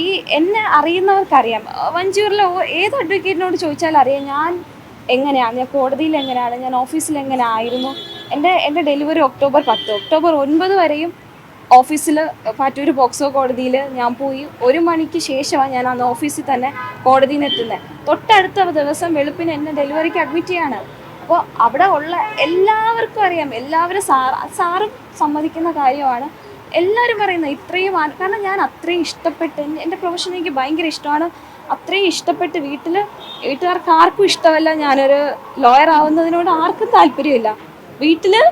ഈ എന്നെ അറിയുന്നവർക്കറിയാം. വഞ്ചൂരിലെ ഏത് അഡ്വക്കേറ്റിനോട് ചോദിച്ചാൽ അറിയാം ഞാൻ എങ്ങനെയാണ് ഞാൻ കോടതിയിൽ എങ്ങനെയാണ്? ഞാൻ ഓഫീസിൽ എങ്ങനെ ആയിരുന്നു എന്റെ എന്റെ ഡെലിവറി ഒക്ടോബർ പത്ത്. ഒക്ടോബർ ഒൻപത് വരെയും ഓഫീസിൽ പാറ്റൂർ ബോക്സോ കോടതിയിൽ ഞാൻ പോയി. ഒരു മണിക്ക് ശേഷമാണ് ഞാൻ അന്ന് ഓഫീസിൽ തന്നെ കോടതിയിൽ എത്തുന്നത് തൊട്ടടുത്ത ദിവസം വെളുപ്പിന് എന്നെ ഡെലിവറിക്ക് അഡ്മിറ്റ് ചെയ്യാണ്. അപ്പോൾ അവിടെ ഉള്ള എല്ലാവർക്കും അറിയാം. എല്ലാവരും സാർ സാറും സമ്മതിക്കുന്ന കാര്യമാണ്. എല്ലാവരും പറയുന്നത് ഇത്രയും കാരണം ഞാൻ അത്രയും ഇഷ്ടപ്പെട്ട് എന്റെ- പ്രൊഫഷൻ എനിക്ക് ഭയങ്കര ഇഷ്ടമാണ്. അത്രയും ഇഷ്ടപ്പെട്ട് വീട്ടിൽ വീട്ടുകാർക്ക് ആർക്കും ഇഷ്ടമല്ല. ഞാനൊരു ലോയർ ആവുന്നതിനോട് ആർക്കും താല്പര്യമില്ല. വീട്ടിൽ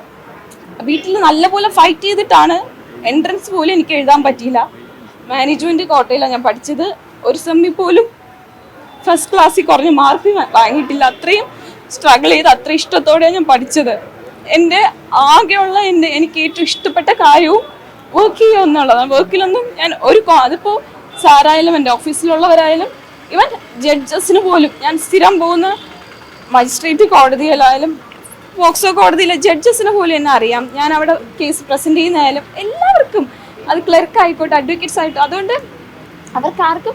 വീട്ടിൽ നല്ലപോലെ ഫൈറ്റ് ചെയ്തിട്ടാണ് എൻട്രൻസ് പോലും എനിക്ക് എഴുതാൻ പറ്റിയില്ല. മാനേജ്മെന്റ് കോട്ടയിലാണ് ഞാൻ പഠിച്ചത്. ഒരു സെമ്മി പോലും ഫസ്റ്റ് ക്ലാസ്സിൽ കുറഞ്ഞ മാർക്ക് വാങ്ങിയിട്ടില്ല. അത്രയും സ്ട്രഗിൾ ചെയ്ത് അത്ര ഇഷ്ടത്തോടെയാണ് ഞാൻ പഠിച്ചത്. എന്റെ ആകെയുള്ള എന്റെ എനിക്ക് ഏറ്റവും ഇഷ്ടപ്പെട്ട കാര്യവും വർക്ക് ചെയ്യുക എന്നുള്ളതാണ് വർക്കിലൊന്നും ഞാൻ ഒരു അതിപ്പോ സാറായാലും എന്റെ ഓഫീസിലുള്ളവരായാലും ഇവൻ ജഡ്ജസിന് പോലും ഞാൻ സ്ഥിരം പോകുന്ന മജിസ്ട്രേറ്റ് കോടതിയിലായാലും പോക്സോ കോടതിയിലെ ജഡ്ജസിന് പോലും എന്നെ അറിയാം. ഞാൻ അവിടെ കേസ് പ്രസന്റ് ചെയ്യുന്നതായാലും എല്ലാവർക്കും അത് ക്ലർക്ക് ആയിക്കോട്ടെ അഡ്വക്കേറ്റ്സ് ആയിട്ടോ അതുകൊണ്ട് അവർക്ക് ആർക്കും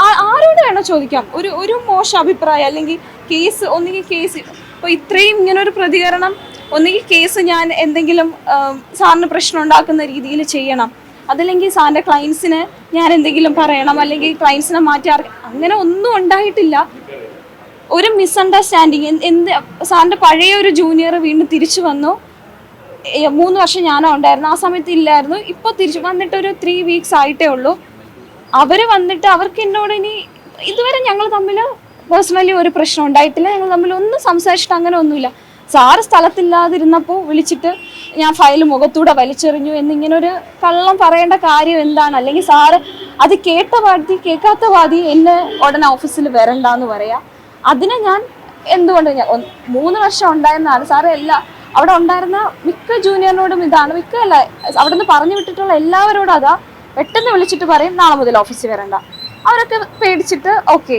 ആ- ആരോട് വേണോ ചോദിക്കാം? ഒരു ഒരു മോശം അഭിപ്രായം അല്ലെങ്കിൽ കേസ് ഒന്നുകിൽ കേസ് ഇപ്പോൾ ഇത്രയും ഇങ്ങനെ ഒരു പ്രതികരണം ഒന്നുകിൽ കേസ് ഞാൻ എന്തെങ്കിലും സാറിന് പ്രശ്നം ഉണ്ടാക്കുന്ന രീതിയിൽ ചെയ്യണം. അതല്ലെങ്കിൽ സാറിന്റെ ക്ലയൻസിന് ഞാൻ എന്തെങ്കിലും പറയണം. അല്ലെങ്കിൽ ക്ലയൻസിനെ മാറ്റി അങ്ങനെ ഒന്നും ഉണ്ടായിട്ടില്ല. ഒരു മിസ്അണ്ടർസ്റ്റാൻഡിങ് എന്ത് സാറിന്റെ പഴയ ഒരു ജൂനിയർ വീണ്ടും തിരിച്ചു വന്നു. മൂന്ന് വർഷം ഞാനോ ഉണ്ടായിരുന്നു. ആ സമയത്ത് ഇല്ലായിരുന്നു. ഇപ്പോൾ തിരിച്ചു വന്നിട്ട് ഒരു ത്രീ വീക്സ് ആയിട്ടേ ഉള്ളൂ. അവർ വന്നിട്ട് അവർക്ക് എന്നോട് ഇനി ഇതുവരെ ഞങ്ങൾ തമ്മിൽ പേഴ്സണലി ഒരു പ്രശ്നം ഉണ്ടായിട്ടില്ല. ഞങ്ങൾ തമ്മിൽ ഒന്നും സംസാരിച്ചിട്ട് അങ്ങനെ ഒന്നുമില്ല. സാറ് സ്ഥലത്തില്ലാതിരുന്നപ്പോൾ വിളിച്ചിട്ട് ഞാൻ ഫയൽ മുഖത്തൂടെ വലിച്ചെറിഞ്ഞു എന്നിങ്ങനെ ഒരു കള്ളം പറയേണ്ട കാര്യം എന്താണ്? അല്ലെങ്കിൽ സാറ് അത് കേട്ട വാതി കേൾക്കാത്ത വാതി എന്നെ ഉടനെ ഓഫീസിൽ വരണ്ടെന്ന് പറയാം. അതിനെ ഞാൻ എന്തുകൊണ്ട് ഞാൻ മൂന്ന് വർഷം ഉണ്ടായിരുന്നതാണ് സാറ് എല്ലാ അവിടെ ഉണ്ടായിരുന്ന മിക്ക ജൂനിയറിനോടും ഇതാണ്. മിക്ക അല്ല അവിടെ നിന്ന് പറഞ്ഞു വിട്ടിട്ടുള്ള എല്ലാവരോടും അതാ പെട്ടെന്ന് വിളിച്ചിട്ട് പറയും നാളെ മുതൽ ഓഫീസിൽ വരണ്ട. അവരൊക്കെ പേടിച്ചിട്ട് ഓക്കെ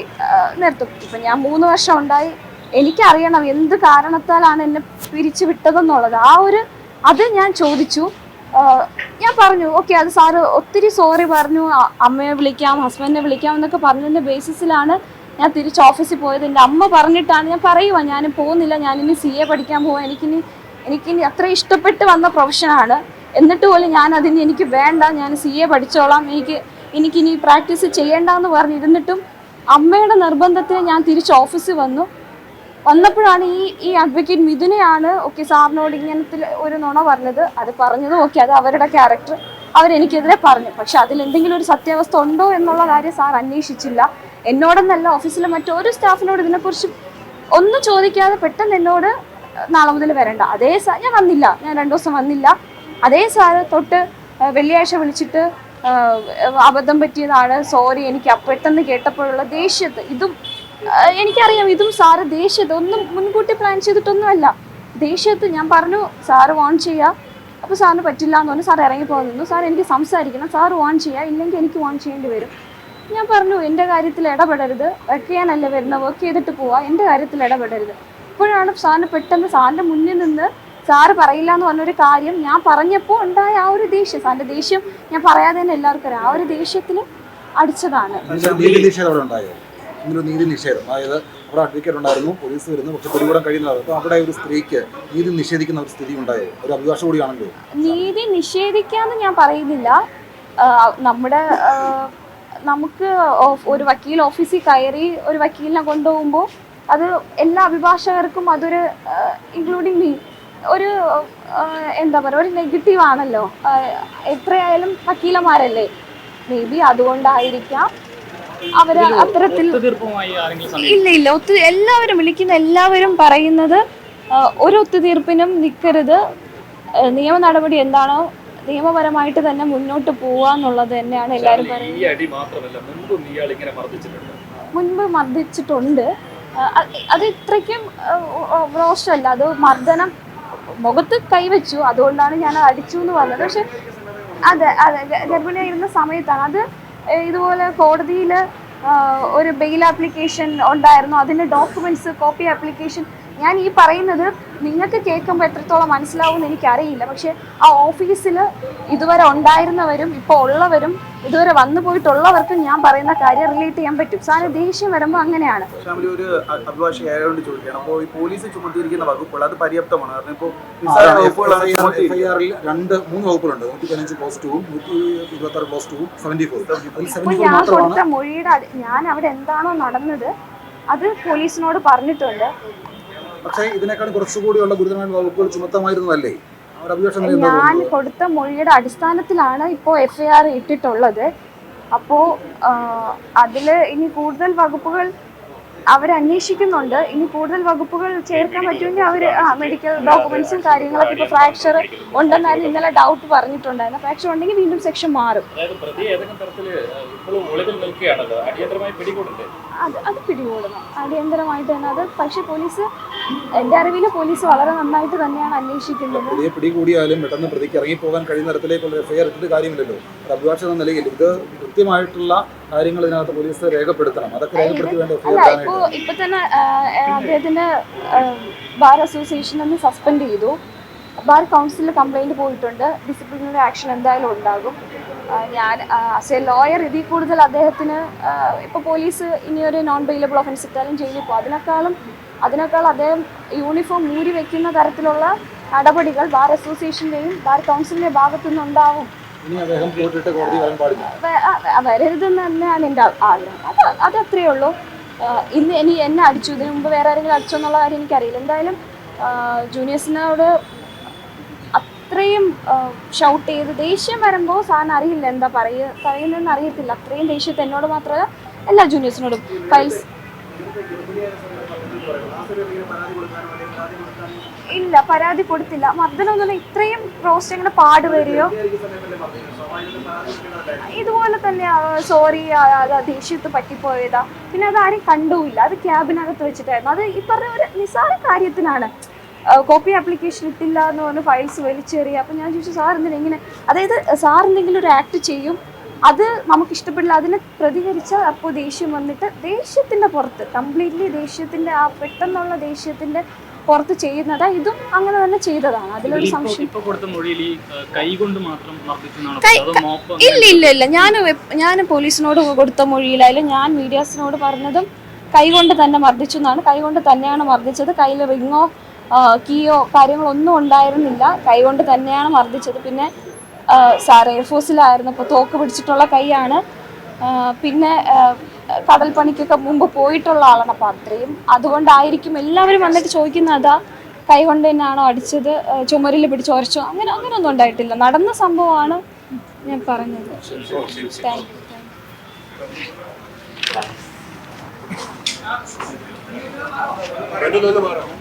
നിർത്തും. ഇപ്പം ഞാൻ മൂന്ന് വർഷം ഉണ്ടായി എനിക്കറിയണം എന്ത് കാരണത്താലാണ് എന്നെ പിരിച്ചു വിട്ടതെന്നുള്ളത്. ആ ഒരു അത് ഞാൻ ചോദിച്ചു. ഞാൻ പറഞ്ഞു ഓക്കെ അത് സാറ് ഒത്തിരി സോറി പറഞ്ഞു. അമ്മയെ വിളിക്കാം ഹസ്ബൻഡിനെ വിളിക്കാം എന്നൊക്കെ പറഞ്ഞതിന്റെ ബേസിസിലാണ് ഞാൻ തിരിച്ച് ഓഫീസിൽ പോയത്. എന്റെ അമ്മ പറഞ്ഞിട്ടാണ് ഞാൻ പറയുക ഞാൻ പോകുന്നില്ല ഞാനിനി സി എ പഠിക്കാൻ പോവാം. എനിക്കിനി എനിക്കിനി അത്ര ഇഷ്ടപ്പെട്ട് വന്ന പ്രൊഫഷനാണ് എന്നിട്ട് പോലും ഞാൻ അതിന് എനിക്ക് വേണ്ട ഞാൻ സി എ പഠിച്ചോളാം. എനിക്ക് എനിക്കിനി പ്രാക്ടീസ് ചെയ്യേണ്ടെന്ന് പറഞ്ഞിരുന്നിട്ടും അമ്മയുടെ നിർബന്ധത്തിന് ഞാൻ തിരിച്ച് ഓഫീസിൽ വന്നു. വന്നപ്പോഴാണ് ഈ ഈ അഡ്വക്കേറ്റ് മിഥുനെയാണ് ഓക്കെ സാറിനോട് ഇങ്ങനത്തെ ഒരു നുണ പറഞ്ഞത്. അത് പറഞ്ഞത് ഓക്കെ അത് അവരുടെ ക്യാരക്ടർ അവരെനിക്കെതിരെ പറഞ്ഞു. പക്ഷെ അതിൽ എന്തെങ്കിലും ഒരു സത്യാവസ്ഥ ഉണ്ടോ എന്നുള്ള കാര്യം സാർ അന്വേഷിച്ചില്ല. എന്നോടെന്നല്ല ഓഫീസിലെ മറ്റൊരു സ്റ്റാഫിനോട് ഇതിനെക്കുറിച്ച് ഒന്നും ചോദിക്കാതെ പെട്ടെന്ന് എന്നോട് നാളെ മുതൽ വരണ്ട. അതേ സാർ ഞാൻ വന്നില്ല. ഞാൻ രണ്ടു ദിവസം വന്നില്ല. അതേ സാറ് തൊട്ട് വെള്ളിയാഴ്ച വിളിച്ചിട്ട് അബദ്ധം പറ്റിയതാണ്. സോറി എനിക്ക് പെട്ടെന്ന് കേട്ടപ്പോഴുള്ള ദേഷ്യത്ത് ഇതും എനിക്കറിയാം ഇതും സാറ് ദേഷ്യത്ത് ഒന്നും മുൻകൂട്ടി പ്ലാൻ ചെയ്തിട്ടൊന്നുമല്ല. ദേഷ്യത്ത് ഞാൻ പറഞ്ഞു സാറ് വാൺ ചെയ്യുക അപ്പോൾ സാറിന് പറ്റില്ല എന്ന് പറഞ്ഞു സാർ ഇറങ്ങി പോകുന്നു സാർ എനിക്ക് സംസാരിക്കണം സാർ വാൺ ചെയ്യുക ഇല്ലെങ്കിൽ എനിക്ക് വാൺ ചെയ്യേണ്ടി വരും. ഞാൻ പറഞ്ഞു എന്റെ കാര്യത്തിൽ ഇടപെടരുത്. വർക്ക് ചെയ്യാനല്ലേ വരുന്നത് വർക്ക് ചെയ്തിട്ട് പോവാ. എന്റെ കാര്യത്തിൽ ഇടപെടരുത്. ഇപ്പോഴാണ് സാറിന് പെട്ടെന്ന് സാറിന്റെ മുന്നിൽ നിന്ന് സാറ് പറയില്ല എന്ന് പറഞ്ഞൊരു കാര്യം ഞാൻ പറഞ്ഞപ്പോൾ ഉണ്ടായ ആ ഒരു ദേഷ്യം. സാറിന്റെ ദേഷ്യം ഞാൻ പറയാതെ തന്നെ എല്ലാവർക്കും അറിയാം. ആ ഒരു ദേഷ്യത്തിൽ അടിച്ചതാണ്. ഇങ്ങനൊരു നീതി നിഷേധം. അതായത് അവിടെ അഡ്വക്കേറ്റ് ഉണ്ടായിരുന്നു പോലീസ് വരുന്നു പക്ഷെ പിടികൂടാൻ കഴിയുന്നതാണ് അപ്പോൾ അവിടെ ഒരു സ്ത്രീക്ക് നീതി നിഷേധിക്കുന്ന ഒരു സ്ഥിതി ഉണ്ടായോ. ഒരു അഭിഭാഷ കൂടിയാണല്ലോ നീതി നിഷേധിക്കാന്ന് ഞാൻ പറയുന്നില്ല. നമ്മുടെ നമുക്ക് ഒരു വക്കീൽ ഓഫീസിൽ കയറി ഒരു വക്കീലിനെ കൊണ്ടുപോകുമ്പോൾ അത് എല്ലാ അഭിഭാഷകർക്കും അതൊരു ഇൻക്ലൂഡിങ് മീ ഒരു എന്താ പറയുക ഒരു നെഗറ്റീവ് ആണല്ലോ. എത്രയായാലും വക്കീലന്മാരല്ലേ? മേ ബി അതുകൊണ്ടായിരിക്കാം. അവർ അത്തരത്തിൽ ഇല്ല ഇല്ല. ഒത്തു എല്ലാവരും വിളിക്കുന്ന എല്ലാവരും പറയുന്നത് ഒരു ഒത്തുതീർപ്പിനും നിൽക്കരുത് നിയമ നടപടി എന്താണോ നിയമപരമായിട്ട് തന്നെ മുന്നോട്ട് പോവുക എന്നുള്ളത് തന്നെയാണ് എല്ലാവരും പറയുന്നത്. മുൻപും മർദ്ദിച്ചിട്ടുണ്ട്. അത് ഇത്രയ്ക്കും മോശമല്ല. അത് മർദ്ദനം മുഖത്ത് കൈവച്ചു. അതുകൊണ്ടാണ് ഞാൻ അടിച്ചു എന്ന് പറഞ്ഞത്. പക്ഷെ അതെ അതെ. ഗർഭിണിയായിരുന്ന സമയത്താണ്. അത് ഇതുപോലെ കോടതിയിൽ ഒരു ബെയിൽ ആപ്ലിക്കേഷൻ ഉണ്ടായിരുന്നു. അതിന്റെ ഡോക്യുമെന്റ്സ് കോപ്പി ആപ്ലിക്കേഷൻ ഞാൻ ഈ പറയുന്നത് നിങ്ങൾക്ക് കേൾക്കുമ്പോൾ എത്രത്തോളം മനസ്സിലാവുമെന്ന് എനിക്കറിയില്ല. പക്ഷേ ആ ഓഫീസിൽ ഇതുവരെ ഉണ്ടായിരുന്നവരും ഇപ്പോൾ ഉള്ളവരും ഇതുവരെ വന്നു പോയിട്ടുള്ളവർക്കും ഞാൻ പറയുന്ന കാര്യം റിലേറ്റ് ചെയ്യാൻ പറ്റും. സാറിന് ദേഷ്യം വരുമ്പോൾ അങ്ങനെയാണ്. ഒരു അ- അഭിഭാഷകയായതുകൊണ്ട് ചോദിക്കുകയാണ്. അപ്പോൾ ഈ പോലീസ് ചുമത്തിയിരിക്കുന്ന വകുപ്പുകൾ അത് പര്യാപ്തമാണ്. കാരണം ഇപ്പോൾ രണ്ട് മൂന്ന് വകുപ്പുകളുണ്ട്. നൂറ്റി പതിനഞ്ച് ക്ലോസ് ടൂവും നൂറ്റി ഇരുപത്തി ആറ് ക്ലോസ് ടൂവും സെവന്റി ഫോർ അതിൽ അപ്പോൾ സെവന്റി ഫോർ ഞാൻ കൊടുത്ത മൊഴിയുടെ ഞാൻ അവിടെ എന്താണോ നടന്നത് അത് പോലീസിനോട് പറഞ്ഞിട്ടുണ്ട്. പക്ഷേ ഇതിനേക്കാൾ കുറച്ചുകൂടിയുള്ള ഗുരുതരമായ വകുപ്പുകൾ ചുമത്തമായിരുന്നതല്ലേ? ഞാൻ കൊടുത്ത മൊഴിയുടെ അടിസ്ഥാനത്തിലാണ് ഇപ്പോൾ എഫ്ഐആർ ഇട്ടിട്ടുള്ളത്. അപ്പോൾ അതിൽ ഇനി കൂടുതൽ വകുപ്പുകൾ അവരന്വേഷിക്കുന്നുണ്ട്. ഇനി കൂടുതൽ വകുപ്പുകൾ ചേർക്കാൻ പറ്റുമെങ്കിൽ അവർ മെഡിക്കൽ ഡോക്യുമെന്റ്സും കാര്യങ്ങളൊക്കെ ഇപ്പോൾ ഫ്രാക്ചർ ഉണ്ടെന്നായിരുന്നു ഇന്നലെ ഡൗട്ട് പറഞ്ഞിട്ടുണ്ടായിരുന്നു ഫ്രാക്ചർ ഉണ്ടെങ്കിൽ വീണ്ടും സെക്ഷൻ മാറും. അത് അത് പിടികൂടണം. അടിയന്തരമായിട്ട് തന്നെ അത് പക്ഷേ പോലീസ് എന്റെ അറിവിൽ പോലീസ് വളരെ നന്നായിട്ട് തന്നെയാണ് അന്വേഷിക്കുന്നത്. പ്രതിയെ പിടികൂടിയാലും പെട്ടെന്ന് പ്രതിക്ക് ഇറങ്ങിപ്പോകാൻ കഴിയുന്ന തരത്തിലേക്കുള്ള എഫ്ഐആർ ഇട്ടിട്ട് കാര്യമില്ലല്ലോ. ഒരു അഭിഭാഷക എന്ന നിലയിൽ ഇത് കൃത്യമായിട്ടുള്ള കാര്യങ്ങൾ ഇതിനകത്ത് പോലീസ് രേഖപ്പെടുത്തണം. അതൊക്കെ രേഖപ്പെടുത്തി വേണ്ട എഫ്ഐആർ ഇപ്പോ ഇപ്പൊ തന്നെ ആ, ബാർ അസോസിയേഷൻ ഒന്ന് സസ്പെൻഡ് ചെയ്തു. ബാർ കൗൺസിലിൽ കംപ്ലൈന്റ് പോയിട്ടുണ്ട്. ഡിസിപ്ലിനറി ആക്ഷൻ എന്തായാലും ഉണ്ടാകും. ഞാൻ ആസ് എ ലോയർ ഇതിൽ കൂടുതൽ അദ്ദേഹത്തിന് ഇപ്പൊ പോലീസ് ഇനിയൊരു നോൺ ബെയിലബിൾ ഒഫൻസ് ഇട്ടാലും ജയിലിൽ പോകും. അതിനേക്കാളും അതിനേക്കാൾ അദ്ദേഹം യൂണിഫോം മൂരി വെക്കുന്ന തരത്തിലുള്ള നടപടികൾ ബാർ അസോസിയേഷന്റെയും ബാർ കൗൺസിലിന്റെയും ഭാഗത്തു നിന്നുണ്ടാവും വരരുതെന്ന് തന്നെയാണ് എന്റെ ആഗ്രഹം. അത് അത് അത്രയേ ഉള്ളൂ. ഇന്ന് ഇനി എന്നെ അടിച്ചു. ഇതിനു മുമ്പ് വേറെ ആരെങ്കിലും അടിച്ചോ എന്നുള്ള കാര്യം എനിക്കറിയില്ല. എന്തായാലും ജൂനിയേഴ്സിനോട് അത്രയും ഷൗട്ട് ചെയ്ത് ദേഷ്യം വരുമ്പോൾ സാറിന് അറിയില്ല എന്താ പറയുക പറയുന്നതെന്ന് അറിയത്തില്ല. അത്രയും ദേഷ്യത്തെ എന്നോട് മാത്രമല്ല എല്ലാ ജൂനിയേഴ്സിനോടും ഫൈൽസ് ഇല്ല പരാതി കൊടുത്തില്ല. മർദ്ദനം എന്ന് ഇത്രയും പ്രോസ്റ്റ് ഇങ്ങനെ പാട് വരികയോ ഇതുപോലെ തന്നെ സോറി അത് ദേഷ്യത്ത് പറ്റിപ്പോയതാ. പിന്നെ അത് ആരും കണ്ടുമില്ല. അത് ക്യാബിനകത്ത് വെച്ചിട്ടായിരുന്നു. അത് ഈ പറഞ്ഞ ഒരു നിസ്സാര കാര്യത്തിനാണ്. കോപ്പി ആപ്ലിക്കേഷൻ ഇട്ടില്ല എന്ന് പറഞ്ഞ് ഫയൽസ് വലിച്ചെറിയുക അപ്പം ഞാൻ ചോദിച്ചു സാർ എന്തിനാ ഇങ്ങനെ? അതായത് സാർ എന്തെങ്കിലും ഒരു ആക്ട് ചെയ്യും അത് നമുക്ക് ഇഷ്ടപ്പെടില്ല അതിനെ പ്രതികരിച്ച അപ്പോൾ ദേഷ്യം വന്നിട്ട് ദേഷ്യത്തിന്റെ പുറത്ത് കംപ്ലീറ്റ്ലി ദേഷ്യത്തിന്റെ ആ പെട്ടെന്നുള്ള ദേഷ്യത്തിന്റെ പുറത്ത് ചെയ്യുന്നതാ ഇതും അങ്ങനെ തന്നെ ചെയ്തതാണ്. അതിലൊരു സംശയം ഇപ്പൊ കൊടുത്ത മൊഴിയിൽ ഈ ഏഹ്, മാത്രം മർദ്ദിച്ചെന്നാണ് കൈ- പറഞ്ഞത്. അതോ മോപ്പ് ഇല്ല ഇല്ല ഇല്ല. ഞാൻ ഞാൻ പോലീസിനോട് കൊടുത്ത മൊഴിയിലായാലും ഞാൻ മീഡിയാസിനോട് പറഞ്ഞതും കൈകൊണ്ട് തന്നെ മർദ്ദിച്ചു എന്നാണ് കൈകൊണ്ട് തന്നെയാണ് മർദ്ദിച്ചത് കയ്യിൽ റിങ്ങോ കീയോ കാര്യങ്ങളൊന്നും ഉണ്ടായിരുന്നില്ല. കൈകൊണ്ട് തന്നെയാണ് മർദ്ദിച്ചത്. പിന്നെ സാർ എയർഫോഴ്സിലായിരുന്നു അപ്പോൾ തോക്ക് പിടിച്ചിട്ടുള്ള കൈയാണ്. പിന്നെ കടൽ പണിക്കൊക്കെ മുമ്പ് പോയിട്ടുള്ള ആളാണ്. അപ്പോൾ അത്രയും അതുകൊണ്ടായിരിക്കും എല്ലാവരും വന്നിട്ട് ചോദിക്കുന്നത് അതാ കൈ കൊണ്ട് തന്നെയാണോ അടിച്ചത്? ചുമരിൽ പിടിച്ച് ഉരച്ചോ അങ്ങനെ അങ്ങനെയൊന്നും ഉണ്ടായിട്ടില്ല. നടന്ന സംഭവമാണ് ഞാൻ പറഞ്ഞത്. Thank you